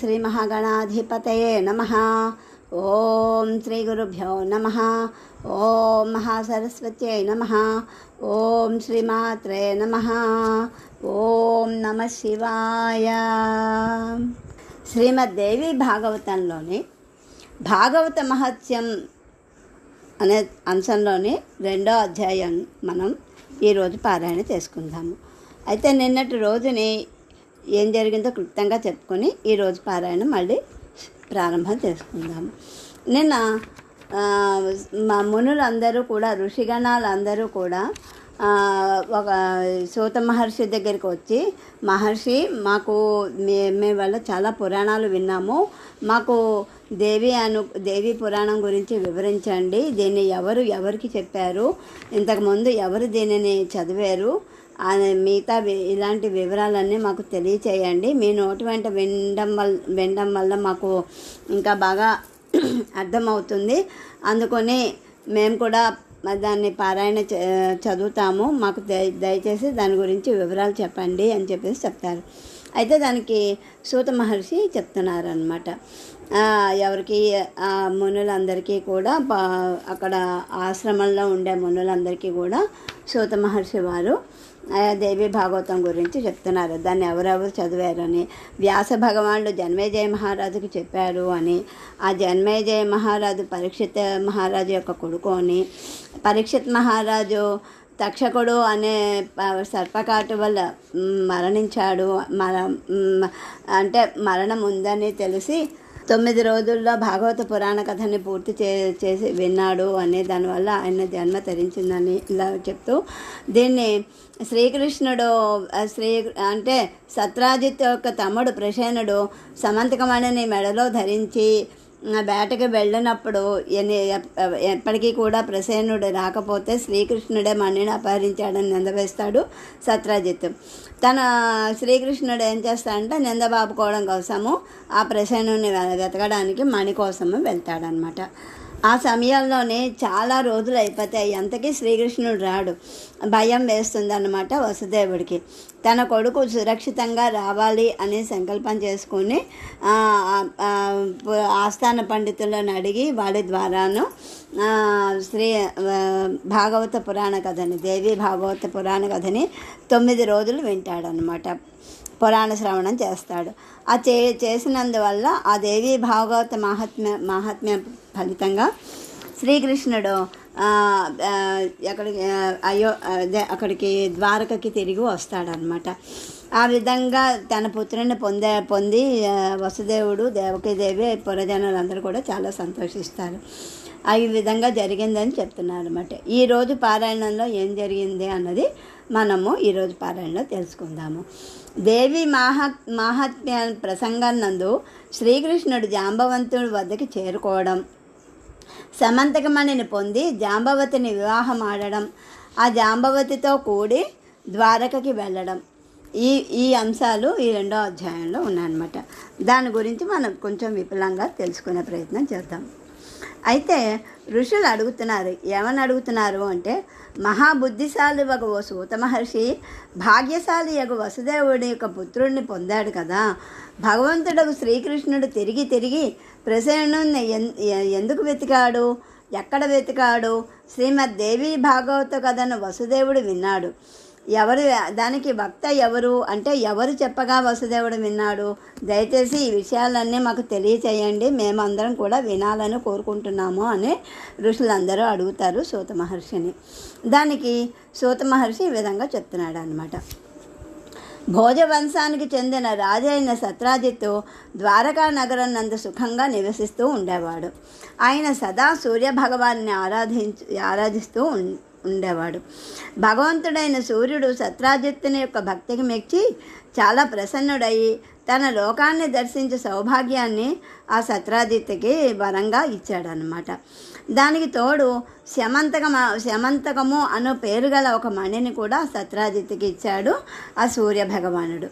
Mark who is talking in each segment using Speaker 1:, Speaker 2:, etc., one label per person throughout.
Speaker 1: శ్రీ మహాగణాధిపతయే నమ. ఓం శ్రీ గురుభ్యో నమ. ఓం మహాసరస్వత్యై నమ. ఓం శ్రీమాత్రే నమ. ఓం నమ శివాయ. శ్రీమద్దేవి భాగవతంలోని భాగవత మహత్యం అనే అంశంలోని రెండో అధ్యాయం మనం ఈరోజు పారాయణ చేసుకుందాము. అయితే నిన్నటి రోజుని ఏం జరిగిందో క్లుప్తంగా చెప్పుకొని ఈరోజు పారాయణం మళ్ళీ ప్రారంభం చేసుకుందాము నిన్న మా మునులందరూ కూడా ఋషిగణాలందరూ కూడా ఒక సూత మహర్షి దగ్గరికి వచ్చి మహర్షి మాకు మే మేము వల్ల చాలా పురాణాలు విన్నాము. మాకు దేవి అను దేవి పురాణం గురించి వివరించండి. దీన్ని ఎవరు ఎవరికి చెప్పారు? ఇంతకుముందు ఎవరు దీనిని చదివారు? మిగతా వి- ఇలాంటి వివరాలన్నీ మాకు తెలియచేయండి. మీ నోటి వెంట వినడం వల్ల వినడం వల్ల మాకు ఇంకా బాగా అర్థమవుతుంది. అందుకని మేము కూడా దాన్ని పారాయణ చ- చదువుతాము. మాకు దయ దయచేసి దాని గురించి వివరాలు చెప్పండి అని చెప్పేసి చెప్తారు. అయితే దానికి సూత మహర్షి చెప్తున్నారు అనమాట ఎవరికి మునులందరికీ కూడా పా- అక్కడ ఆశ్రమంలో ఉండే మునులందరికీ కూడా సూత మహర్షి వారు దేవి భాగవతం గురించి చెప్తున్నారు. దాన్ని ఎవరెవరు చదివారని వ్యాస భగవానుడు జన్మేజయ మహారాజుకి చెప్పారు అని ఆ జన్మేజయ మహారాజు పరీక్షిత్ మహారాజు యొక్క కొడుకు అని పరీక్షిత్ మహారాజు తక్షకుడు అనే ప- సర్పకాటు వల్ల మరణించాడు. మర అంటే మరణం ఉందని తెలిసి తొమ్మిది రోజుల్లో భాగవత పురాణ కథని పూర్తి చే చేసి విన్నాడు అనే దానివల్ల ఆయన జన్మ తరించిందని ఇలా చెప్తూ దీన్ని శ్రీకృష్ణుడు శ్రీ అంటే సత్రాజిత్ యొక్క తమ్ముడు ప్రసేనుడు సమంతకమణిని మెడలో ధరించి వేటకి వెళ్ళినప్పుడు ఎప్పటికీ కూడా ప్రసేనుడు రాకపోతే శ్రీకృష్ణుడే మణిని అపహరించాడని నిందవేస్తాడు సత్రాజిత్ తన శ్రీకృష్ణుడు ఏం చేస్తాడంటే నిందబాపుకోవడం కోసము ఆ ప్రసేనుని వెతకడానికి మణి కోసము వెళ్తాడనమాట ఆ సమయంలోనే చాలా రోజులు అయిపోతాయి. అంతకీ శ్రీకృష్ణుడు రాడు. భయం వేస్తుందన్నమాట వసుదేవుడికి. తన కొడుకు సురక్షితంగా రావాలి అని సంకల్పం చేసుకుని ఆస్థాన పండితులను అడిగి వాడి ద్వారాను శ్రీ భాగవత పురాణ కథని దేవి భాగవత పురాణ కథని తొమ్మిది రోజులు వింటాడనమాట పురాణ శ్రవణం చేస్తాడు. ఆ చే చేసినందువల్ల ఆ దేవి భాగవత మహాత్మ్య మహాత్మ్య ఫలితంగా శ్రీకృష్ణుడు అక్కడికి ఎక్కడికి అయ్యో అదే అక్కడికి ద్వారకకి తిరిగి వస్తాడనమాట ఆ విధంగా తన పుత్రుని పొందే పొంది వసుదేవుడు దేవకీదేవి పురజనులందరూ కూడా చాలా సంతోషిస్తారు. ఆ ఈ విధంగా జరిగిందని చెప్తున్నారు అనమాట ఈరోజు పారాయణంలో ఏం జరిగింది అన్నది మనము ఈరోజు పారాయణలో తెలుసుకుందాము. దేవి మహా మహాత్మ్య ప్రసంగం నందు శ్రీకృష్ణుడు జాంబవంతుడి వద్దకి చేరుకోవడం సమంతకమణిని పొంది జాంబవతిని వివాహం ఆడడం ఆ జాంబవతితో కూడి ద్వారకకి వెళ్ళడం. ఈ ఈ అంశాలు ఈ రెండో అధ్యాయంలో ఉన్నాయన్నమాట. దాని గురించి మనం కొంచెం విపులంగా తెలుసుకునే ప్రయత్నం చేద్దాం. అయితే ఋషులు అడుగుతున్నారు ఏమని అడుగుతున్నారు అంటే మహాబుద్ధిశాలి ఒక ఓ సూత మహర్షి భాగ్యశాలి యొక్క వసుదేవుడి యొక్క పుత్రుడిని పొందాడు కదా. భగవంతుడు శ్రీకృష్ణుడు తిరిగి తిరిగి ప్రసేనుని ఎన్- ఎందుకు వెతికాడు? ఎక్కడ వెతికాడు? శ్రీమద్ దేవి భాగవత కథను వసుదేవుడు విన్నాడు. ఎవరు దానికి వక్త ఎవరు? అంటే ఎవరు చెప్పగా వసుదేవుడు విన్నాడు? దయచేసి ఈ విషయాలన్నీ మాకు తెలియచేయండి. మేమందరం కూడా వినాలని కోరుకుంటున్నాము అని ఋషులందరూ అడుగుతారు సూత మహర్షిని. దానికి సూత మహర్షి ఈ విధంగా చెప్తున్నాడు అనమాట భోజవంశానికి చెందిన రాజైన సత్రాజిత్తు ద్వారకా నగరం నందు సుఖంగా నివసిస్తూ ఉండేవాడు. ఆయన సదా సూర్యభగవాన్ని ఆరాధించు ఆరాధిస్తూ ఉం- ఉండేవాడు. భగవంతుడైన సూర్యుడు సత్రాజిత్తుని యొక్క భక్తికి మెచ్చి చాలా ప్రసన్నుడయి తన లోకాన్ని దర్శించే సౌభాగ్యాన్ని ఆ సత్రాజిత్తుకి వరంగా ఇచ్చాడనమాట దానికి తోడు శమంతకమ శమంతకము అను పేరు గల ఒక మణిని కూడా సత్రాజిత్తుకి ఇచ్చాడు ఆ సూర్య భగవానుడు.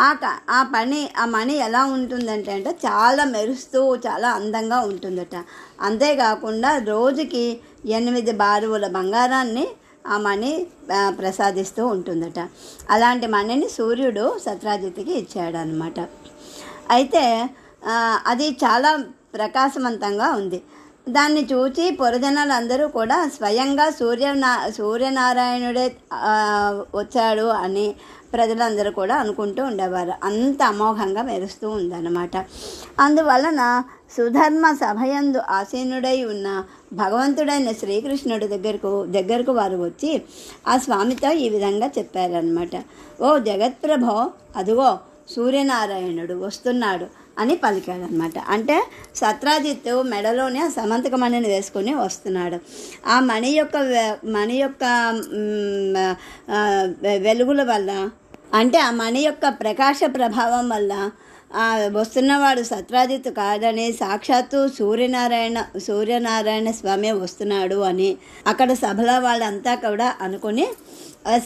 Speaker 1: ఆ క ఆ పని ఆ మణి ఎలా ఉంటుందంటే అంటే చాలా మెరుస్తూ చాలా అందంగా ఉంటుందట. అంతేకాకుండా రోజుకి ఎనిమిది బారువుల బంగారాన్ని ఆ మణి ప్రసాదిస్తూ ఉంటుందట. అలాంటి మణిని సూర్యుడు సత్రాజిత్కి ఇచ్చాడనమాట అయితే అది చాలా ప్రకాశవంతంగా ఉంది. దాన్ని చూచి పొరజనాలందరూ అందరూ కూడా స్వయంగా సూర్యనా సూర్యనారాయణుడే వచ్చాడు అని ప్రజలందరూ కూడా అనుకుంటూ ఉండేవారు. అంత అమోఘంగా మెరుస్తూ ఉందన్నమాట. అందువలన సుధర్మ సభయందు ఆసీనుడై ఉన్న భగవంతుడైన శ్రీకృష్ణుడి దగ్గరకు దగ్గరకు వారు వచ్చి ఆ స్వామితో ఈ విధంగా చెప్పారనమాట ఓ జగత్ప్రభో అదుగో సూర్యనారాయణుడు వస్తున్నాడు అని పలికాడనమాట అంటే సత్రాజిత్తు మెడలోనే ఆ సమంతక మణిని వేసుకొని వస్తున్నాడు. ఆ మణి యొక్క మణి యొక్క వెలుగుల వల్ల అంటే ఆ మణి యొక్క ప్రకాశ ప్రభావం వల్ల వస్తున్నవాడు సత్రాజిత్ కాదని సాక్షాత్తు సూర్యనారాయణ సూర్యనారాయణ స్వామి వస్తున్నాడు అని అక్కడ సభలో వాళ్ళంతా కూడా అనుకుని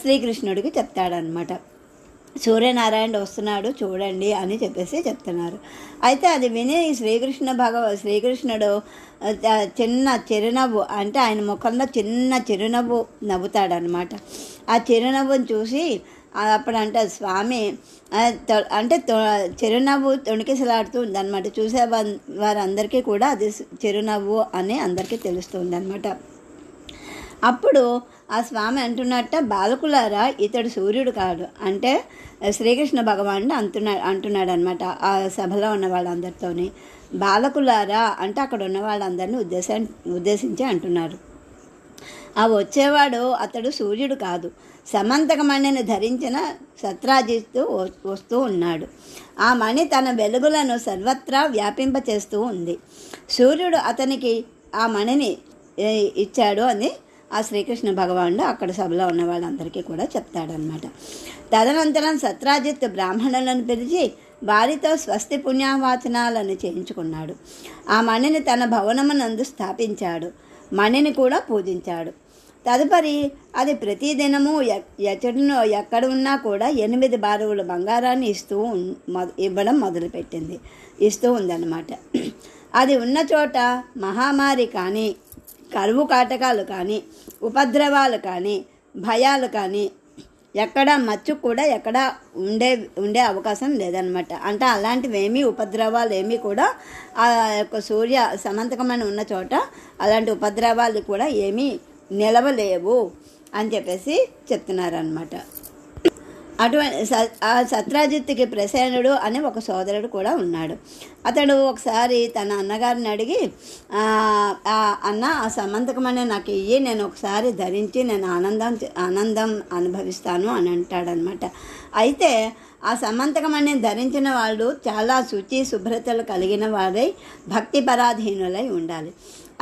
Speaker 1: శ్రీకృష్ణుడికి చెప్తాడనమాట సూర్యనారాయణ వస్తున్నాడు చూడండి అని చెప్పేసి చెప్తున్నారు. అయితే అది విని శ్రీకృష్ణ భగవ శ్రీకృష్ణుడు చిన్న చిరునవ్వు అంటే ఆయన ముఖంలో చిన్న చిరునవ్వు నవ్వుతాడనమాట ఆ చిరునవ్వుని చూసి అప్పుడంట స్వామి అంటే చిరునవ్వు తొణికిసలాడుతూ ఉందన్నమాట. చూసే వారందరికీ కూడా అది చిరునవ్వు అని అందరికీ తెలుస్తుంది అనమాట అప్పుడు ఆ స్వామి అంటున్నట్ట బాలకులారా ఇతడు సూర్యుడు కాడు. అంటే శ్రీకృష్ణ భగవానుడు అంటున్నాడు అంటున్నాడు అనమాట ఆ సభలో ఉన్న వాళ్ళందరితోని. బాలకులారా అంటే అక్కడ ఉన్న వాళ్ళందరినీ ఉద్దేశ ఉద్దేశించి అంటున్నారు. ఆ వచ్చేవాడు అతడు సూర్యుడు కాదు. సమంతక మణిని ధరించిన సత్రాజిత్తు వస్తూ ఉన్నాడు. ఆ మణి తన వెలుగులను సర్వత్రా వ్యాపింపచేస్తూ ఉంది. సూర్యుడు అతనికి ఆ మణిని ఇచ్చాడు అని ఆ శ్రీకృష్ణ భగవానుడు అక్కడ సభలో ఉన్న వాళ్ళందరికీ కూడా చెప్తాడనమాట తదనంతరం సత్రాజిత్ బ్రాహ్మణులను పిలిచి వారితో స్వస్తి పుణ్యవాచనాలను చేయించుకున్నాడు. ఆ మణిని తన భవనమునందు స్థాపించాడు. మణిని కూడా పూజించాడు. తదుపరి అది ప్రతిదినము ఎ- ఎక్కడ ఉన్నా కూడా ఎనిమిది బారువుల బంగారాన్ని ఇస్తూ మొద- ఇవ్వడం మొదలుపెట్టింది. ఇస్తూ ఉందన్నమాట. అది ఉన్న చోట మహామారి కానీ కరువు కాటకాలు కానీ ఉపద్రవాలు కానీ భయాలు కానీ ఎక్కడా మచ్చు కూడా ఎక్కడ ఉండే ఉండే అవకాశం లేదనమాట అంటే అలాంటివి ఏమీ ఉపద్రవాలు ఏమీ కూడా ఆ యొక్క సూర్య సమంతకమైన ఉన్న చోట అలాంటి ఉపద్రవాలు కూడా ఏమీ నిలవలేవు అని చెప్పేసి చెప్తున్నారనమాట అటువంటి ఆ సత్రాజిత్తుకి ప్రసేనుడు అనే ఒక సోదరుడు కూడా ఉన్నాడు. అతడు ఒకసారి తన అన్నగారిని అడిగి "ఆ, ఆ అన్న ఆ నాకు ఇయ్యి నేను ఒకసారి ధరించి నేను ఆనందం ఆనందం అనుభవిస్తాను అని అంటాడనమాట అయితే ఆ సమంతకమని ధరించిన వాళ్ళు చాలా శుచి శుభ్రతలు కలిగిన వారై భక్తి పరాధీనులై ఉండాలి.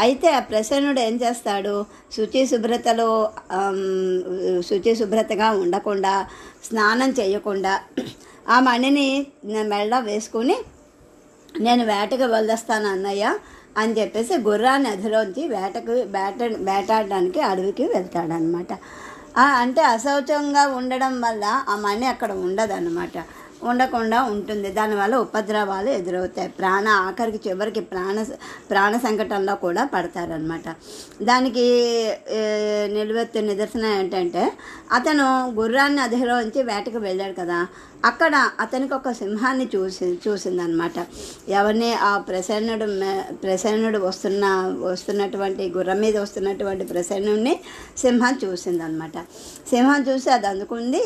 Speaker 1: అయితే ఆ ప్రసన్నుడు ఏం చేస్తాడు? శుచి శుభ్రతలో శుచి శుభ్రతగా ఉండకుండా స్నానం చేయకుండా ఆ మణిని మెళ్ళ వేసుకుని నేను వేటకు వదిలేస్తాను అన్నయ్య అని చెప్పేసి గుర్రాన్ని అధిలోంచి వేటకు వేట వేటాడడానికి అడవికి వెళ్తాడనమాట అంటే అశౌచంగా ఉండడం వల్ల ఆ మణి అక్కడ ఉండదన్నమాట. ఉండకుండా ఉంటుంది. దానివల్ల ఉపద్రవాలు ఎదురవుతాయి. ప్రాణ ఆఖరికి చివరికి ప్రాణ ప్రాణ సంకటంలో కూడా పడతారనమాట దానికి నిలువెత్తు నిదర్శనం ఏంటంటే అతను గుర్రాన్ని అధిరోహించి వేటకు వెళ్ళాడు కదా. అక్కడ అతనికి ఒక సింహాన్ని చూసి చూసిందనమాట ఎవరిని ఆ ప్రసన్నుడు ప్రసన్నుడు వస్తున్న వస్తున్నటువంటి గుర్రం మీద వస్తున్నటువంటి ప్రసన్నుడిని సింహం చూసిందనమాట సింహం చూసి అది అందుకుంది.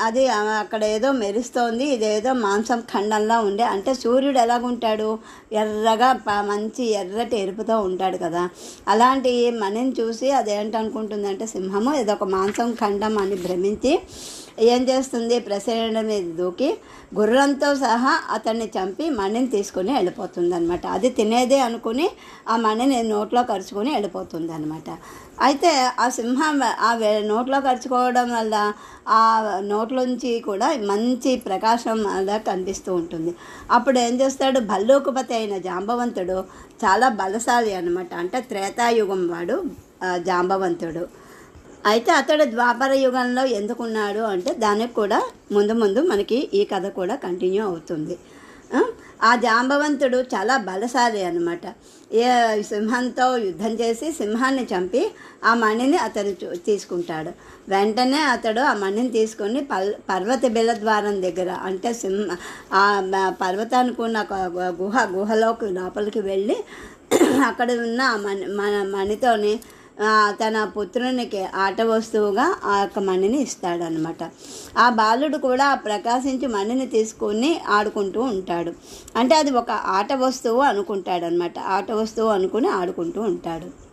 Speaker 1: అది అక్కడ ఏదో మెరుస్తోంది ఇదేదో మాంసం ఖండంలా ఉండే. అంటే సూర్యుడు ఎలాగుంటాడు? ఎర్రగా ప- మంచి ఎర్రటి ఎరుపుతో ఉంటాడు కదా. అలాంటి మనని చూసి అదేంటనుకుంటుందంటే సింహము ఏదో ఒక మాంసం ఖండం అని భ్రమించి ఏం చేస్తుంది? ప్రసేనుడి మీద దూకి గుర్రంతో సహా అతన్ని చంపి మణిని తీసుకుని వెళ్ళిపోతుంది అనమాట అది తినేదే అనుకుని ఆ మణిని నోట్లో కరుచుకొని వెళ్ళిపోతుంది అనమాట అయితే ఆ సింహం ఆ వే- నోట్లో కరుచుకోవడం వల్ల ఆ నోట్లోంచి కూడా మంచి ప్రకాశం అలా కనిపిస్తూ ఉంటుంది. అప్పుడు ఏం చేస్తాడు? భల్లూకుపతి అయిన జాంబవంతుడు చాలా బలశాలి అనమాట అంటే త్రేతాయుగం వాడు జాంబవంతుడు. అయితే అతడు ద్వాపర యుగంలో ఎందుకున్నాడు అంటే దానికి కూడా ముందు ముందు మనకి ఈ కథ కూడా కంటిన్యూ అవుతుంది. ఆ జాంబవంతుడు చాలా బలశాలి అనమాట ఏ సింహంతో యుద్ధం చేసి సింహాన్ని చంపి ఆ మణిని అతను చూ- తీసుకుంటాడు. వెంటనే అతడు ఆ మణిని తీసుకొని పల్ పర్వత బిల ద్వారం దగ్గర అంటే సింహ ఆ పర్వతానికి ఉన్న ఒక గుహ గుహలోకి లోపలికి వెళ్ళి అక్కడ ఉన్న ఆ మణి మన మణితోని తన పుత్రునికి ఆట వస్తువుగా ఆ యొక్క మణిని ఇస్తాడనమాట ఆ బాలుడు కూడా ఆ ప్రకాశించి మణిని తీసుకొని ఆడుకుంటూ ఉంటాడు. అంటే అది ఒక ఆట వస్తువు అనుకుంటాడనమాట ఆట వస్తువు అనుకుని ఆడుకుంటూ ఉంటాడు.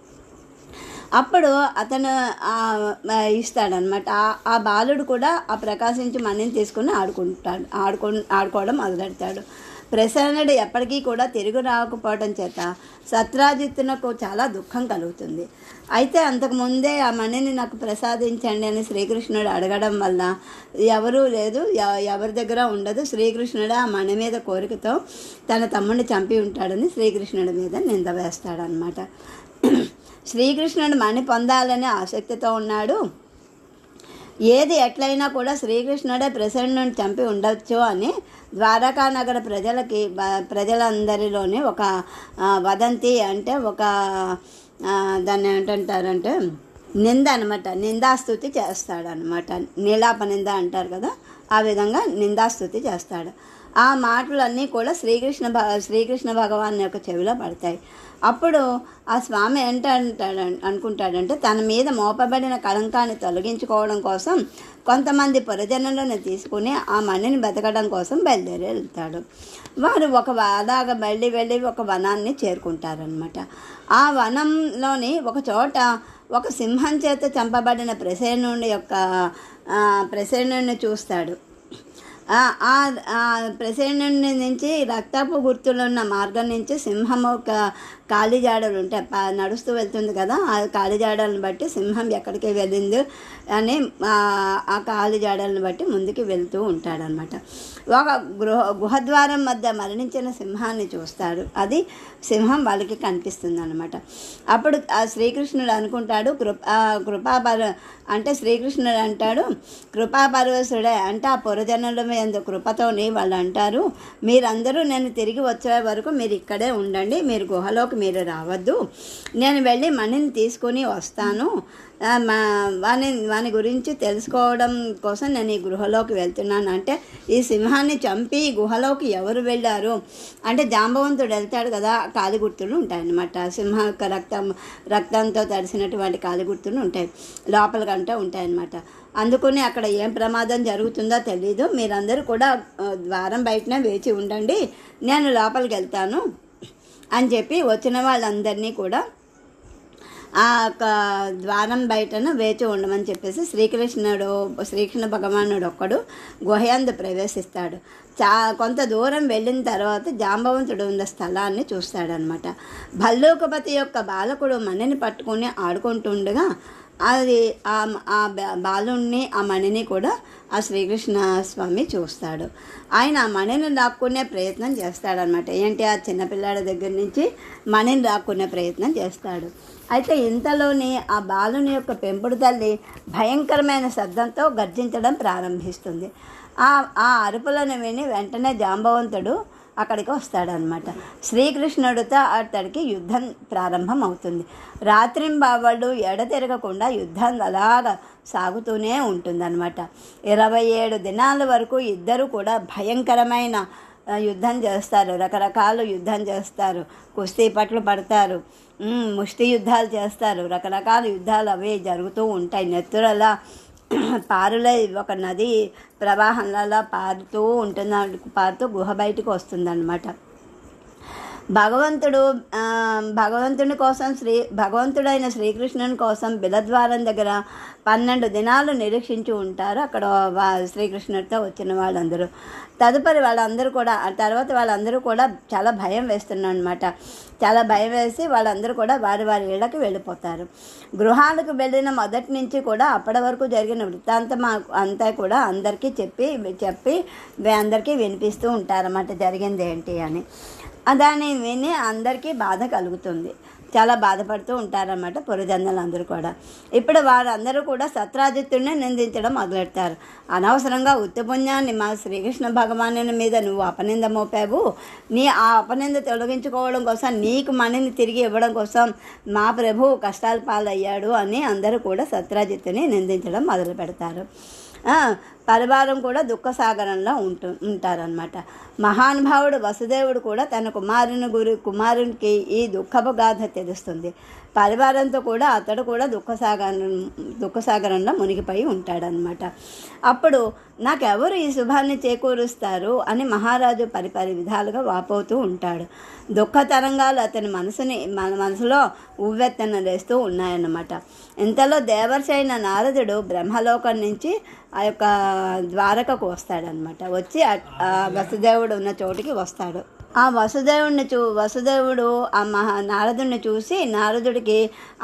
Speaker 1: అప్పుడు అతను ఇస్తాడనమాట ఆ- బాలుడు కూడా ఆ ప్రకాశించి మణిని తీసుకుని ఆడుకుంటాడు. ఆడుకో ఆడుకోవడం మొదలెడతాడు. ప్రసన్నుడు ఎప్పటికీ కూడా తిరిగి రాకపోవడం చేత సత్రాజిత్తునకు చాలా దుఃఖం కలుగుతుంది. అయితే అంతకు ముందే ఆ మణిని నాకు ప్రసాదించండి అని శ్రీకృష్ణుడు అడగడం వల్ల ఎవరూ లేదు ఎవరి దగ్గర ఉండదు. శ్రీకృష్ణుడు ఆ మణి మీద కోరికతో తన తమ్ముడిని చంపి ఉంటాడని శ్రీకృష్ణుడి మీద నింద వేస్తాడనమాట శ్రీకృష్ణుడు మణి పొందాలనే ఆసక్తితో ఉన్నాడు. ఏది ఎట్లయినా కూడా శ్రీకృష్ణుడే ప్రసన్నుని చంపి ఉండొచ్చు అని ద్వారకా నగర ప్రజలకి ప్రజలందరిలోనే ఒక వదంతి అంటే ఒక దాన్ని ఏంటంటారంటే నింద అనమాట నిందాస్తుతి చేస్తాడనమాట నీలాప నింద అంటారు కదా ఆ విధంగా నిందాస్తుతి చేస్తాడు. ఆ మాటలన్నీ కూడా శ్రీకృష్ణ భ శ్రీకృష్ణ భగవాన్ యొక్క చెవిలో పడతాయి. అప్పుడు ఆ స్వామి ఏంటంటాడు అనుకుంటాడంటే తన మీద మోపబడిన కళంకాన్ని తొలగించుకోవడం కోసం కొంతమంది పురజనులను తీసుకుని ఆ మణిని బతకడం కోసం బయలుదేరి వెళ్తాడు. వారు ఒక వ- అలాగ వెళ్ళి ఒక వనాన్ని చేరుకుంటారనమాట ఆ వనంలోని ఒక చోట ఒక సింహం చేత చంపబడిన ప్రసేనుడి యొక్క ఆ, ప్రసేనుడిని చూస్తాడు. ఆ ఆ- నుంచి రక్తపు గుర్తులున్న మార్గం నుంచి సింహం ఒక కాలిజాడలు ఉంటాయి నడుస్తూ వెళ్తుంది కదా ఆ కాలిజాడలను బట్టి సింహం ఎక్కడికి వెళ్ళింది అని ఆ ఆ కాలిజాడలను బట్టి ముందుకు వెళ్తూ ఉంటాడనమాట. ఒక గృహ గుహద్వారం మధ్య మరణించిన సింహాన్ని చూస్తాడు. అది సింహం వాళ్ళకి కనిపిస్తుంది అనమాట అప్పుడు ఆ శ్రీకృష్ణుడు అనుకుంటాడు కృప కృపాపర అంటే శ్రీకృష్ణుడు అంటాడు కృపాపరవశుడే అంటే ఆ పురజనుల మీద కృపతోని వాళ్ళు అంటారు మీరందరూ నేను తిరిగి వచ్చే వరకు మీరు ఇక్కడే ఉండండి మీరు గుహలోకి మీరు రావద్దు. నేను వెళ్ళి మణిని తీసుకొని వస్తాను. మా వాని వాని గురించి తెలుసుకోవడం కోసం నేను ఈ గృహలోకి వెళ్తున్నాను. అంటే ఈ సింహాన్ని చంపి ఈ గుహలోకి ఎవరు వెళ్ళారు? అంటే జాంబవంతుడు వెళ్తాడు కదా కాలి గుర్తులు ఉంటాయన్నమాట. సింహ రక్తం రక్తంతో తడిసినటువంటి కాలి గుర్తులు ఉంటాయి. లోపలికంటే ఉంటాయన్నమాట. అందుకని అక్కడ ఏం ప్రమాదం జరుగుతుందో తెలీదు. మీరందరూ కూడా ద్వారం బయటనే వేచి ఉండండి. నేను లోపలికి వెళ్తాను. అని చెప్పి వచ్చిన వాళ్ళందరినీ కూడా ఆ యొక్క ద్వారం బయటను వేచి ఉండమని చెప్పేసి శ్రీకృష్ణుడు శ్రీకృష్ణ భగవానుడు ఒక్కడు గుహయందు ప్రవేశిస్తాడు. చా కొంత దూరం వెళ్ళిన తర్వాత జాంబవంతుడు ఉన్న స్థలాన్ని చూస్తాడనమాట భల్లూకపతి యొక్క బాలకుడు మణిని పట్టుకొని ఆడుకుంటుండగా అది ఆ బాలుణ్ణి ఆ మణిని కూడా ఆ శ్రీకృష్ణ స్వామి చూస్తాడు. ఆయన మణిని దాక్కునే ప్రయత్నం చేస్తాడనమాట ఏంటి? ఆ చిన్నపిల్లాడి దగ్గర నుంచి మణిని దాక్కునే ప్రయత్నం చేస్తాడు. అయితే ఇంతలోని ఆ బాలుని యొక్క పెంపుడు తల్లి భయంకరమైన శబ్దంతో గర్జించడం ప్రారంభిస్తుంది. ఆ ఆ అరుపులను విని వెంటనే జాంబవంతుడు అక్కడికి వస్తాడనమాట. శ్రీకృష్ణుడితో అతడికి యుద్ధం ప్రారంభం అవుతుంది రాత్రింబావళ్ళు ఎడతెరగకుండా యుద్ధం అలాగ సాగుతూనే ఉంటుందన్నమాట. ఇరవై ఏడు దినాల వరకు ఇద్దరు కూడా భయంకరమైన యుద్ధం చేస్తారు. రకరకాల యుద్ధం చేస్తారు. కుస్తీ పట్లు పడతారు. ముష్టి యుద్ధాలు చేస్తారు. రకరకాల యుద్ధాలు అవే జరుగుతూ ఉంటాయి. నెత్తురలా పారులే ఒక నది ప్రవాహంలా పారుతూ ఉంటుంది పారుతూ గుహ బయటకు వస్తుందన్నమాట. భగవంతుడు భగవంతుని కోసం శ్రీ భగవంతుడైన శ్రీకృష్ణుని కోసం బిలద్వారం దగ్గర పన్నెండు దినాలు నిరీక్షించి ఉంటారు. అక్కడ వా శ్రీకృష్ణుడితో వచ్చిన వాళ్ళందరూ. తదుపరి వాళ్ళందరూ కూడా ఆ తర్వాత వాళ్ళందరూ కూడా చాలా భయం వేస్తున్నాం అనమాట చాలా భయం వేసి వాళ్ళందరూ కూడా వారి వారి ఇళ్ళకి వెళ్ళిపోతారు. గృహాలకు వెళ్ళిన మొదటి నుంచి కూడా అప్పటి వరకు జరిగిన వృత్తాంతం అంతా కూడా అందరికీ చెప్పి చెప్పి అందరికీ వినిపిస్తూ ఉంటారన్నమాట జరిగింది ఏంటి అని. దాన్ని విని అందరికీ బాధ కలుగుతుంది. చాలా బాధపడుతూ ఉంటారన్నమాట పురజనులందరూ కూడా. ఇప్పుడు వారందరూ కూడా సత్రాజిత్తుడిని నిందించడం మొదలెడతారు. అనవసరంగా ఉత్తపుణ్యాన్ని మా శ్రీకృష్ణ భగవానుని మీద నువ్వు అపనింద మోపావు. నీ ఆ అపనింద తొలగించుకోవడం కోసం నీకు మనని తిరిగి ఇవ్వడం కోసం మా ప్రభు కష్టాల పాలయ్యాడు అని అందరూ కూడా సత్రాజిత్తుని నిందించడం మొదలు పెడతారు పరివారం కూడా దుఃఖసాగరంలో ఉంటు ఉంటారనమాట మహానుభావుడు వసుదేవుడు కూడా తన కుమారుని గురి కుమారునికి ఈ దుఃఖపు గాథ తెలుస్తుంది. పరివారంతో కూడా అతడు కూడా దుఃఖసాగరం దుఃఖసాగరంలో మునిగిపోయి ఉంటాడనమాట అప్పుడు నాకెవరు ఈ శుభాన్ని చేకూరుస్తారు అని మహారాజు పరిపరి విధాలుగా వాపోతూ ఉంటాడు. దుఃఖ తరంగాలు అతని మనసుని మన మనసులో ఉవ్వెత్తన లేస్తూ ఉన్నాయన్నమాట. ఇంతలో దేవర్షైన నారదుడు బ్రహ్మలోకం నుంచి ఆ యొక్క ద్వారకకు వస్తాడనమాట వచ్చి వసుదేవుడు ఉన్న చోటికి వస్తాడు. ఆ వసుదేవుడిని చూ వసుదేవుడు ఆ మహా నారదుడిని చూసి నారదుడికి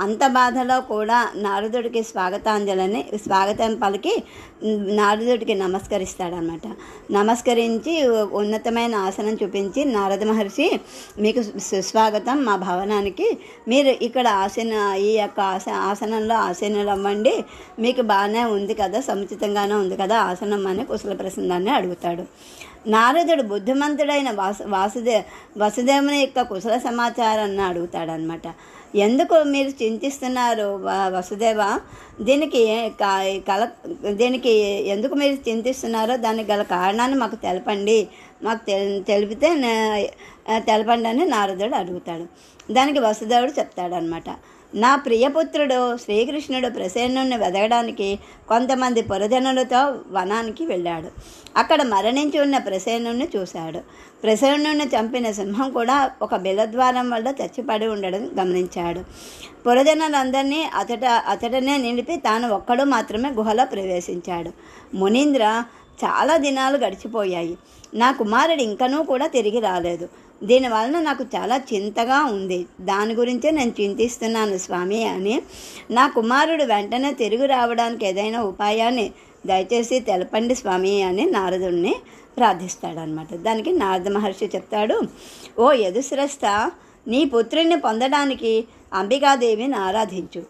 Speaker 1: అంత బాధలో కూడా నారదుడికి స్వాగతాంజలిని స్వాగతం పలికి నారదుడికి నమస్కరిస్తాడనమాట. నమస్కరించి ఉన్నతమైన ఆసనం చూపించి నారద మహర్షి మీకు సుస్వాగతం మా భవనానికి. మీరు ఇక్కడ ఆసన ఈ యొక్క ఆస ఆసనంలో ఆసనాలు అవ్వండి మీకు బాగానే ఉంది కదా సముచితంగానే ఉంది కదా ఆసనం అని కుశల ప్రసంగాన్ని అడుగుతాడు. నారదుడు బుద్ధిమంతుడైన వాసు వాసుదే వసుదేవుని యొక్క కుశల సమాచారాన్ని అడుగుతాడనమాట ఎందుకు మీరు చింతిస్తున్నారు వసుదేవ? దీనికి కల దీనికి ఎందుకు మీరు చింతిస్తున్నారో దానికి గల కారణాన్ని మాకు తెలపండి. మాకు తెల్ తెలిపితే తెలపండి అని నారదుడు అడుగుతాడు. దానికి వసుదేవుడు చెప్తాడనమాట నా ప్రియపుత్రుడు శ్రీకృష్ణుడు ప్రసేనుని వెదగడానికి కొంతమంది పురజనులతో వనానికి వెళ్ళాడు. అక్కడ మరణించి ఉన్న ప్రసేనుని చూశాడు. ప్రసేనుని చంపిన సింహం కూడా ఒక బిలద్వారం వల్ల చచ్చిపడి ఉండడం గమనించాడు. పురజనులందరినీ అతట అతడనే నిలిపి తాను ఒక్కడు మాత్రమే గుహలో ప్రవేశించాడు. మునీంద్ర చాలా దినాలు గడిచిపోయాయి. నా కుమారుడు ఇంకనూ కూడా తిరిగి రాలేదు. దీనివలన నాకు చాలా చింతగా ఉంది. దాని గురించే నేను చింతిస్తున్నాను స్వామి అని. నా కుమారుడు వెంటనే తిరిగి రావడానికి ఏదైనా ఉపాయాన్ని దయచేసి తెలపండి స్వామి అని నారదుడిని ప్రార్థిస్తాడనమాట దానికి నారద మహర్షి చెప్తాడు ఓ యదుశ్రస్త నీ పుత్రుణ్ణి పొందడానికి అంబికాదేవిని ఆరాధించు.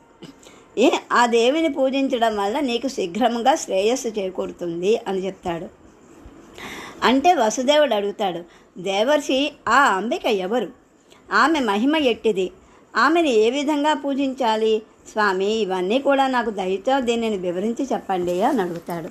Speaker 1: ఏ ఆ దేవిని పూజించడం వల్ల నీకు శీఘ్రంగా శ్రేయస్సు చేకూరుతుంది అని చెప్తాడు. అంటే వసుదేవుడు అడుగుతాడు దేవర్షి ఆ అంబిక ఎవరు? ఆమె మహిమ ఎట్టిది? ఆమెను ఏ విధంగా పూజించాలి? స్వామి ఇవన్నీ కూడా నాకు దయతో దీనిని వివరించి చెప్పండి అని అడుగుతాడు.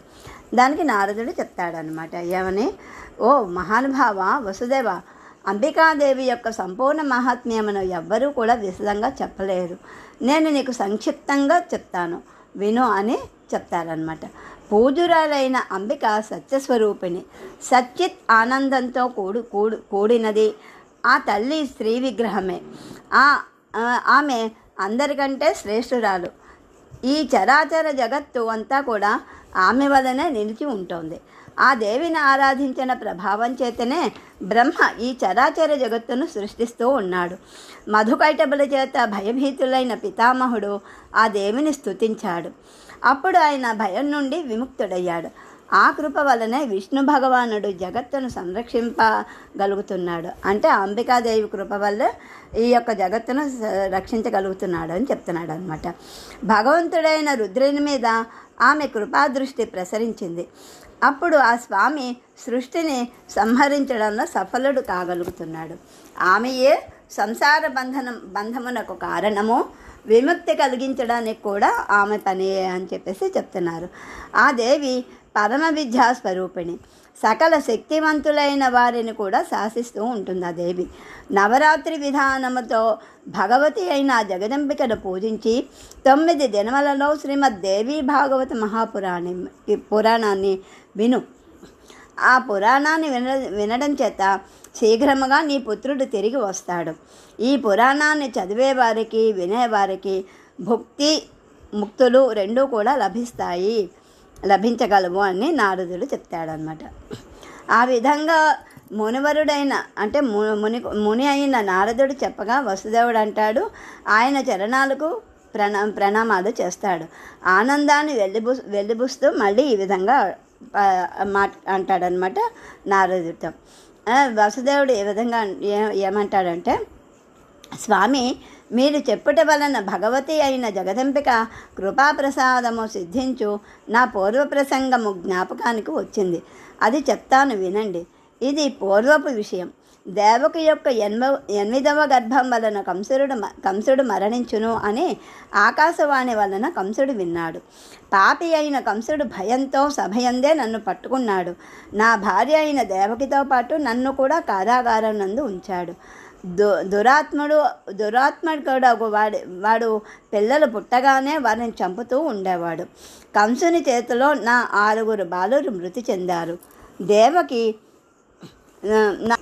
Speaker 1: దానికి నారదుడు చెప్తాడనమాట ఏమని? ఓ మహానుభావ వసుదేవ అంబికాదేవి యొక్క సంపూర్ణ మహాత్మ్యమును ఎవ్వరూ కూడా విశదంగా చెప్పలేరు. నేను నీకు సంక్షిప్తంగా చెప్తాను. విను అని చెప్తారనమాట పూజురాలైన అంబిక సత్యస్వరూపిణి. సత్యత్ ఆనందంతో కూడు కూడు కూడినది. ఆ తల్లి స్త్రీ విగ్రహమే. ఆ ఆ, ఆమె అందరికంటే శ్రేష్ఠురాలు. ఈ చరాచర జగత్తు అంతా కూడా ఆమె వలనే నిలిచి ఉంటుంది. ఆ దేవిని ఆరాధించిన ప్రభావం చేతనే బ్రహ్మ ఈ చరాచర జగత్తును సృష్టిస్తూ ఉన్నాడు. మధుకైటబుల చేత భయభీతులైన పితామహుడు ఆ దేవిని స్థుతించాడు అప్పుడు ఆయన భయం నుండి విముక్తుడయ్యాడు. ఆ కృప వలనే విష్ణు భగవానుడు జగత్తును సంరక్షింపగలుగుతున్నాడు. అంటే అంబికాదేవి కృప వల్ల ఈ యొక్క జగత్తును రక్షించగలుగుతున్నాడు అని చెప్తున్నాడు అనమాట భగవంతుడైన రుద్రుని మీద ఆమె కృపాదృష్టి ప్రసరించింది. అప్పుడు ఆ స్వామి సృష్టిని సంహరించడంలో సఫలుడు కాగలుగుతున్నాడు. ఆమెయే సంసార బంధనం బంధమునకు కారణము విముక్తి కలిగించడానికి కూడా ఆమె పని అని చెప్పేసి చెప్తున్నారు. ఆ దేవి పరమ విద్యా స్వరూపిణి. సకల శక్తివంతులైన వారిని కూడా శాసిస్తూ ఉంటుంది ఆ దేవి. నవరాత్రి విధానముతో భగవతి అయిన జగదంబికను పూజించి తొమ్మిది దినములలో శ్రీమద్ దేవి భాగవత మహాపురాణి పురాణాన్ని విను. ఆ పురాణాన్ని విన వినడం చేత శీఘ్రముగా నీ పుత్రుడు తిరిగి వస్తాడు. ఈ పురాణాన్ని చదివేవారికి వినేవారికి భుక్తి ముక్తులు రెండూ కూడా లభిస్తాయి. లభించగలవు అని నారదుడు చెప్తాడనమాట ఆ విధంగా మునివరుడైన అంటే ము- ముని ముని అయిన నారదుడు చెప్పగా వసుదేవుడు అంటాడు ఆయన చరణాలకు ప్రణా ప్రణామాలు చేస్తాడు. ఆనందాన్ని వెళ్ళిబు వెళ్ళిబుస్తూ మళ్ళీ ఈ విధంగా మా అంటాడనమాట నారదుడితో వసుదేవుడు ఏ విధంగా ఏ ఏమంటాడంటే స్వామి మీరు చెప్పుట వలన భగవతి అయిన జగదంబిక కృపాప్రసాదము సిద్ధించు నా పూర్వ ప్రసంగము జ్ఞాపకానికి వచ్చింది. అది చెప్తాను వినండి. ఇది పూర్వపు విషయం. దేవకి యొక్క ఎనవ ఎనిమిదవ గర్భం వలన కంసుడు కంసుడు మరణించును అని ఆకాశవాణి వలన కంసుడు విన్నాడు. పాపి అయిన కంసుడు భయంతో సభయందే నన్ను పట్టుకున్నాడు. నా భార్య అయిన దేవకితో పాటు నన్ను కూడా కారాగారం నందు ఉంచాడు. దు దురాత్ముడు దురాత్మకుడు వాడి వాడు పిల్లలు పుట్టగానే వారిని చంపుతూ ఉండేవాడు. కంసుని చేతిలో నా ఆరుగురు బాలురు మృతి చెందారు. దేవకి నా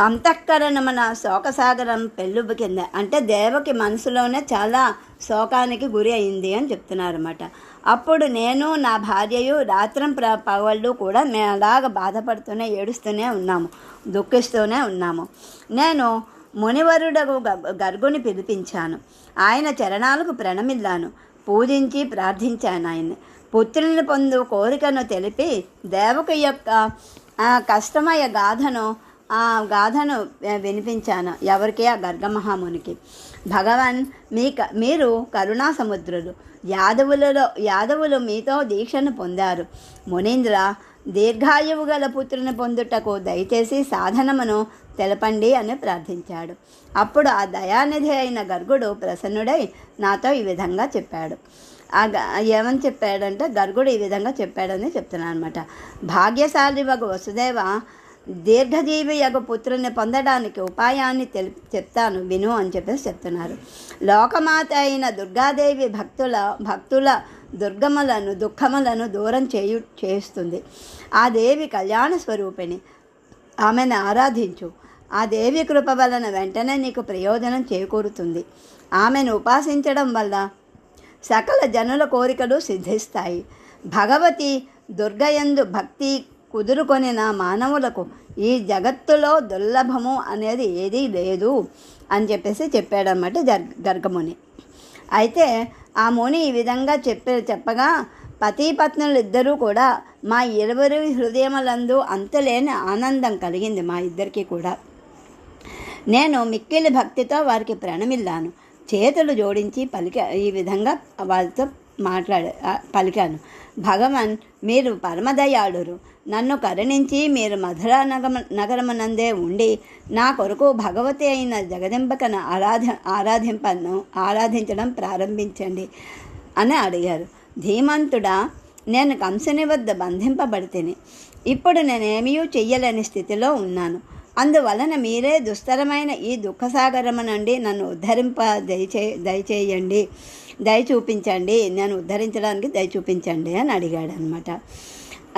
Speaker 1: అంతఃకరణమన శోకసాగరం పెళ్ళుబికింద అంటే దేవకి మనసులోనే చాలా శోకానికి గురి అయింది అని చెప్తున్నారు అనమాట అప్పుడు నేను నా భార్యయు రాత్రం ప్ర పగళ్ళు కూడా మేము అలాగ బాధపడుతూనే ఏడుస్తూనే ఉన్నాము. దుఃఖిస్తూనే ఉన్నాము. నేను మునివరుడకు గ- గర్గుని పిలిపించాను. ఆయన చరణాలకు ప్రణమిల్లాను. పూజించి ప్రార్థించాను ఆయన్ని. పుత్రుని పొందు కోరికను తెలిపి దేవకి యొక్క కష్టమయ గాథను ఆ గాథను వినిపించాను ఎవరికి ఆ గర్గమహామునికి. భగవాన్ మీ క- మీరు కరుణా సముద్రులు యాదవులలో యాదవులు మీతో దీక్షను పొందారు. మునీంద్ర దీర్ఘాయువు గల పుత్రుని పొందుటకు దయచేసి సాధనమును తెలపండి అని ప్రార్థించాడు. అప్పుడు ఆ దయానిధి అయిన గర్గుడు ప్రసన్నుడై నాతో ఈ విధంగా చెప్పాడు. ఆ గ- ఏమని చెప్పాడంటే గర్గుడు ఈ విధంగా చెప్పాడని చెప్తున్నాను అనమాట భాగ్యశాలి వగు వసుదేవ దీర్ఘజీవి యొక్క పుత్రుని పొందడానికి ఉపాయాన్ని తెలి చెప్తాను. విను అని చెప్పేసి చెప్తున్నారు. లోకమాత అయిన దుర్గాదేవి భక్తుల భక్తుల దుర్గములను దుఃఖములను దూరం చేయు చేస్తుంది. ఆ దేవి కళ్యాణ స్వరూపిణి. ఆమెను ఆరాధించు. ఆ దేవి కృప వలన వెంటనే నీకు ప్రయోజనం చేకూరుతుంది. ఆమెను ఉపాసించడం వల్ల సకల జనుల కోరికలు సిద్ధిస్తాయి. భగవతి దుర్గయందు భక్తి కుదురుకొని నా మానవులకు ఈ జగత్తులో దుర్లభము అనేది ఏదీ లేదు అని చెప్పేసి చెప్పాడనమాట జర్ గర్గముని. అయితే ఆ ముని ఈ విధంగా చెప్పే చెప్పగా పతి పత్నులు ఇద్దరూ కూడా మా ఇరువురి హృదయములందు అంతులేని ఆనందం కలిగింది మా ఇద్దరికి కూడా. నేను మిక్కిలి భక్తితో వారికి ప్రణమిల్లాను. చేతులు జోడించి పలిక ఈ విధంగా వారితో మాట్లాడ పలికాను. భగవాన్ మీరు పరమదయాళురు. నన్ను కరుణించి మీరు మధురా నగమ నగరమునందే ఉండి నా కొరకు భగవతి అయిన జగదింబకను ఆరాధ ఆరాధింపను ఆరాధించడం ప్రారంభించండి అని అడిగారు. ధీమంతుడా నేను కంసుని వద్ద బంధింపబడితేని. ఇప్పుడు నేనేమీ చెయ్యలేని స్థితిలో ఉన్నాను. అందువలన మీరే దుస్తరమైన ఈ దుఃఖసాగరము నుండి నన్ను ఉద్ధరింప దయచే దయచేయండి. దయ చూపించండి నేను ఉద్ధరించడానికి దయ చూపించండి అని అడిగాడు అనమాట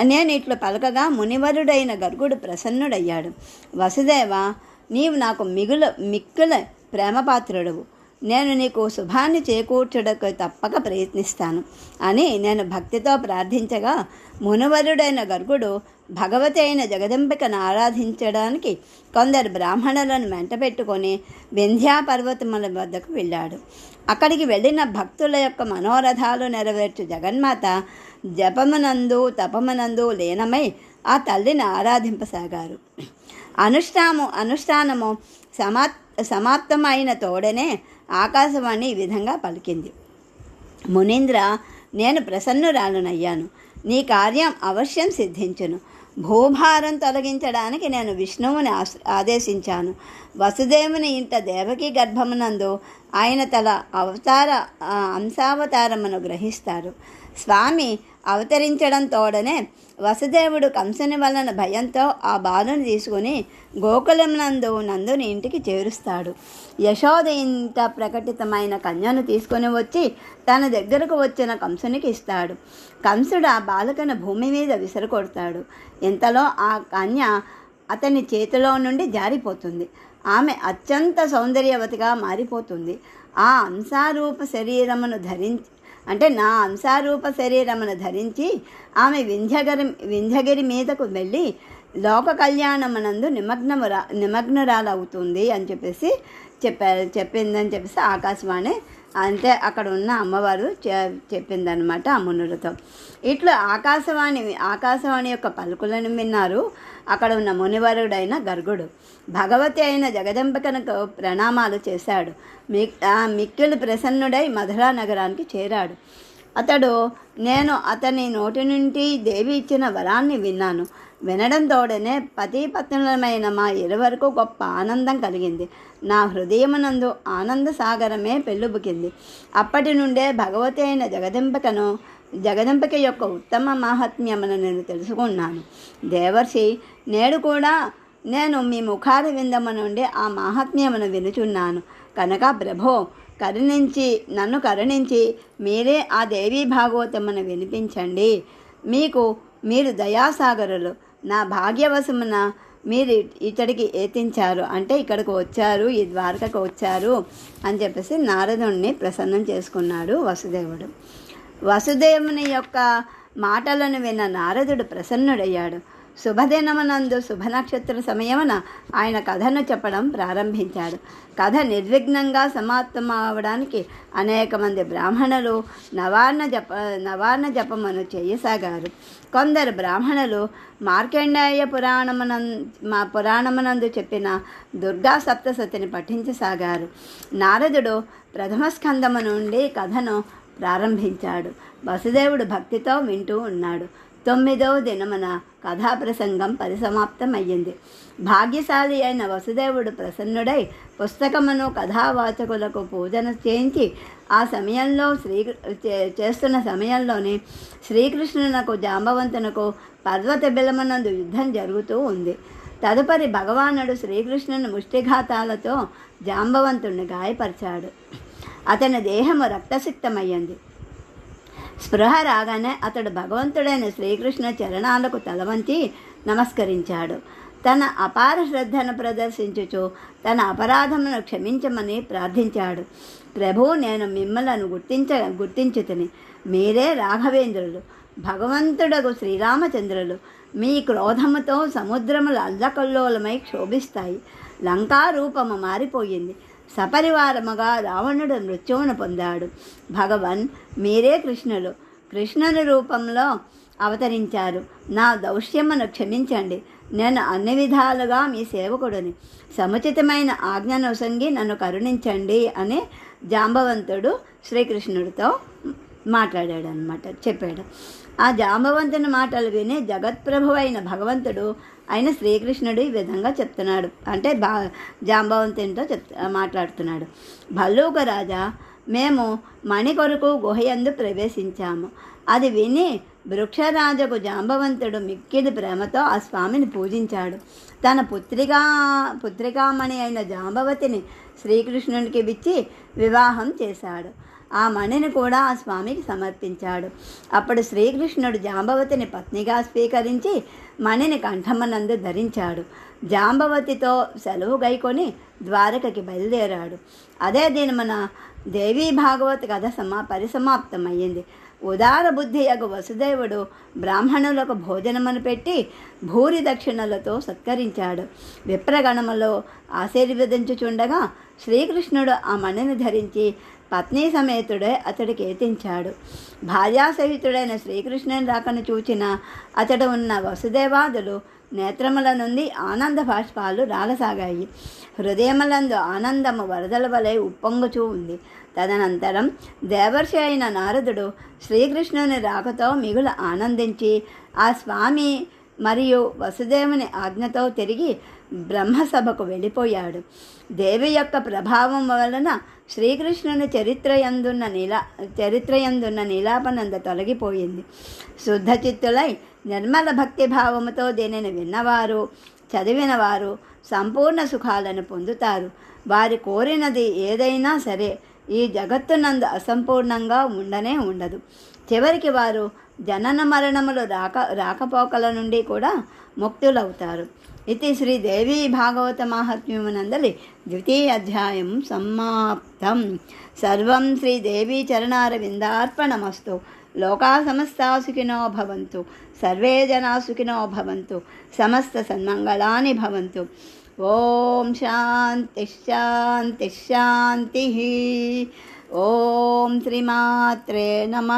Speaker 1: నేను ఇట్లు పలకగా మునివరుడైన గర్గుడు ప్రసన్నుడయ్యాడు. వసుదేవ నీవు నాకు మిగుల మిక్కుల ప్రేమపాత్రుడవు. నేను నీకు శుభాన్ని చేకూర్చుటకు తప్పక ప్రయత్నిస్తాను. అని నేను భక్తితో ప్రార్థించగా మునవరుడైన గర్గుడు భగవతి అయిన జగదంబికను ఆరాధించడానికి కొందరు బ్రాహ్మణులను వెంట పెట్టుకొని వింధ్యా పర్వతముల వద్దకు వెళ్ళాడు. అక్కడికి వెళ్ళిన భక్తుల యొక్క మనోరథాలు నెరవేర్చు జగన్మాత జపమునందు తపమునందు లీనమై ఆ తల్లిని ఆరాధింపసాగారు. అనుష్ఠాము అనుష్ఠానము సమా సమాప్తమైన తోడనే ఆకాశవాణి ఈ విధంగా పలికింది. మునీంద్ర నేను ప్రసన్నురాలునయ్యాను. నీ కార్యం అవశ్యం సిద్ధించును. భూభారం తొలగించడానికి నేను విష్ణువుని ఆదేశించాను. వసుదేవుని ఇంట దేవకి గర్భమునందు ఆయన తల అవతార అంశావతారమును గ్రహిస్తారు. స్వామి అవతరించడం తోడనే వసుదేవుడు కంసని వలన భయంతో ఆ బాలుని తీసుకుని గోకులం నందు నందుని ఇంటికి చేరుస్తాడు. యశోద ఇంత ప్రకటితమైన కన్యను తీసుకొని వచ్చి తన దగ్గరకు వచ్చిన కంసునికి ఇస్తాడు. కంసుడు ఆ బాలకను భూమి మీద విసిరకొడతాడు ఇంతలో ఆ కన్య అతని చేతిలో నుండి జారిపోతుంది. ఆమె అత్యంత సౌందర్యవతిగా మారిపోతుంది. ఆ అంశారూప శరీరమును ధరించి అంటే నా అంశారూప శరీరమును ధరించి ఆమె వింధ్యగిరి వింధ్యగిరి మీదకు వెళ్ళి లోక కళ్యాణమునందు నిమగ్నమురా నిమగ్నురాలవుతుంది అని చెప్పేసి చెప్పారు చెప్పిందని చెప్పేసి ఆకాశవాణి అంటే అక్కడ ఉన్న అమ్మవారు చెప్పిందనమాట మునులతో. ఇట్లా ఆకాశవాణి ఆకాశవాణి యొక్క పలుకులను విన్నారు అక్కడ ఉన్న మునివరుడైన గర్గుడు. భగవతి అయిన జగదంబకనకు ప్రణామాలు చేశాడు. మీ ఆ మిక్కిలి ప్రసన్నుడై మధురా నగరానికి చేరాడు. అతడు నేను అతని నోటి నుండి దేవి ఇచ్చిన వరాన్ని విన్నాను. వినడం తోడనే పతి మా ఇరువరకు గొప్ప ఆనందం కలిగింది. నా హృదయమునందు ఆనంద సాగరమే పెళ్ళుబుకింది. అప్పటి నుండే భగవతి అయిన జగదంబకను జగదంబక యొక్క ఉత్తమ మాహాత్మ్యమును నేను తెలుసుకున్నాను. దేవర్షి నేడు కూడా నేను మీ ముఖార విందము నుండి ఆ మాహాత్మ్యమును వినుచున్నాను. కనుక ప్రభో కరుణించి నన్ను కరుణించి మీరే ఆ దేవీ భాగవతమును వినిపించండి. మీకు మీరు దయాసాగరులు. నా భాగ్యవశమున మీరు ఇతడికి ఏతించారు అంటే ఇక్కడికి వచ్చారు ఈ ద్వారకకు వచ్చారు అని చెప్పేసి నారదుణ్ణి ప్రసన్నం చేసుకున్నాడు వసుదేవుడు. వసుదేవుని యొక్క మాటలను విన్న నారదుడు ప్రసన్నుడయ్యాడు. శుభదినమునందు శుభనక్షత్ర సమయమున ఆయన కథను చెప్పడం ప్రారంభించాడు. కథ నిర్విఘ్నంగా సమాప్తమవడానికి అనేక మంది బ్రాహ్మణులు నవార్ణ జప నవార్ణ జపమును చేయసాగారు. కొందరు బ్రాహ్మణులు మార్కండేయ పురాణమునం మా పురాణమునందు చెప్పిన దుర్గా సప్తసతిని పఠించసాగారు. నారదుడు ప్రథమ స్కందము నుండి కథను ప్రారంభించాడు. వసుదేవుడు భక్తితో వింటూ ఉన్నాడు. తొమ్మిదవ దినమున కథాప్రసంగం పరిసమాప్తమయ్యింది. భాగ్యశాలి అయిన వసుదేవుడు ప్రసన్నుడై పుస్తకమును కథావాచకులకు పూజన చేయించి ఆ సమయంలో శ్రీ చే- చేస్తున్న సమయంలోనే శ్రీకృష్ణునకు జాంబవంతునకు పర్వత బిలమనందు యుద్ధం జరుగుతూ ఉంది. తదుపరి భగవానుడు శ్రీకృష్ణుని ముష్టిఘాతాలతో జాంబవంతుణ్ణి గాయపరిచాడు. అతని దేహము రక్తసిక్తమయ్యింది. స్పృహ రాగానే అతడు భగవంతుడైన శ్రీకృష్ణ చరణాలకు తలవంచి నమస్కరించాడు. తన అపార శ్రద్ధను ప్రదర్శించుచు తన అపరాధమును క్షమించమని ప్రార్థించాడు. ప్రభు నేను మిమ్మలను గుర్తించ గుర్తించుతుని. మీరే రాఘవేంద్రులు భగవంతుడకు శ్రీరామచంద్రులు. మీ క్రోధముతో సముద్రములు అల్లకల్లోలమై క్షోభిస్తాయి. లంకారూపము మారిపోయింది. సపరివారముగా రావణుడు మృత్యువును పొందాడు. భగవన్ మీరే కృష్ణులు. కృష్ణుని రూపంలో అవతరించారు. నా దౌష్యమును క్షమించండి. నేను అన్ని విధాలుగా మీ సేవకుడిని. సముచితమైన ఆజ్ఞానుసంగి నన్ను కరుణించండి అని జాంబవంతుడు శ్రీకృష్ణుడితో మాట్లాడాడు అనమాట చెప్పాడు. ఆ జాంబవంతుని మాటలు విని జగత్ప్రభు అయిన భగవంతుడు ఆయన శ్రీకృష్ణుడు ఈ విధంగా చెప్తున్నాడు. అంటే బా జాంబవంతునితో చెప్ మాట్లాడుతున్నాడు. భల్లూక రాజా మేము మణి కొరకు గుహయందు ప్రవేశించాము. అది విని వృక్షరాజకు జాంబవంతుడు మిక్కిలి ప్రేమతో ఆ స్వామిని పూజించాడు. తన పుత్రిగా పుత్రికామణి అయిన జాంబవతిని శ్రీకృష్ణునికి ఇచ్చి వివాహం చేశాడు. ఆ మణిని కూడా ఆ స్వామికి సమర్పించాడు. అప్పుడు శ్రీకృష్ణుడు జాంబవతిని పత్నిగా స్వీకరించి మణిని కంఠమనందు ధరించాడు. జాంబవతితో సెలవు గైకొని ద్వారకకి బయలుదేరాడు. అదే దీని మన దేవీ భాగవత కథ సమా పరిసమాప్తమయ్యింది. ఉదార బుద్ధి యగు వసుదేవుడు బ్రాహ్మణులకు భోజనమును పెట్టి భూరి దక్షిణలతో సత్కరించాడు. విప్రగణములో ఆశీర్వదించుచుండగా శ్రీకృష్ణుడు ఆ మణిని ధరించి పత్ని సమేతుడే అతడికి ఏతించాడు. భార్యాసహితుడైన శ్రీకృష్ణుని రాకను చూచిన అతడు ఉన్న వసుదేవాదులు నేత్రముల నుండి ఆనంద బాష్పాలు రాలసాగాయి. హృదయములందు ఆనందము వరదల వలె ఉప్పొంగుచూ ఉంది. తదనంతరం దేవర్షి అయిన నారదుడు శ్రీకృష్ణుని రాకతో మిగులు ఆనందించి ఆ స్వామి మరియు వసుదేవుని ఆజ్ఞతో తిరిగి బ్రహ్మసభకు వెళ్ళిపోయాడు. దేవి యొక్క ప్రభావం వలన శ్రీకృష్ణుని చరిత్రయందున్న నీలా చరిత్రయందున్న నీలాపనంద తొలగిపోయింది. శుద్ధ చిత్తులై నిర్మల భక్తి భావముతో దీనిని విన్నవారు చదివినవారు సంపూర్ణ సుఖాలను పొందుతారు. వారి కోరినది ఏదైనా సరే ఈ జగత్తునందు అసంపూర్ణంగా ఉండనే ఉండదు. చివరికి వారు జనన మరణములు రాక రాకపోకల నుండి కూడా ముక్తులవుతారు. ఇది శ్రీ దేవీ భాగవత మహాత్మ్యమునందలి ద్వితీయ అధ్యాయం సమాప్తం. సర్వం శ్రీ దేవీ చరణారవిందార్పణమస్తు. లోకా సమస్తా సుఖినో భవంతు. సర్వే జనా సుఖినో భవంతు. సమస్త సన్మంగళాని భవంతు. ఓం శాంతి శాంతి శాంతి ఓం శ్రీమాత్రే నమ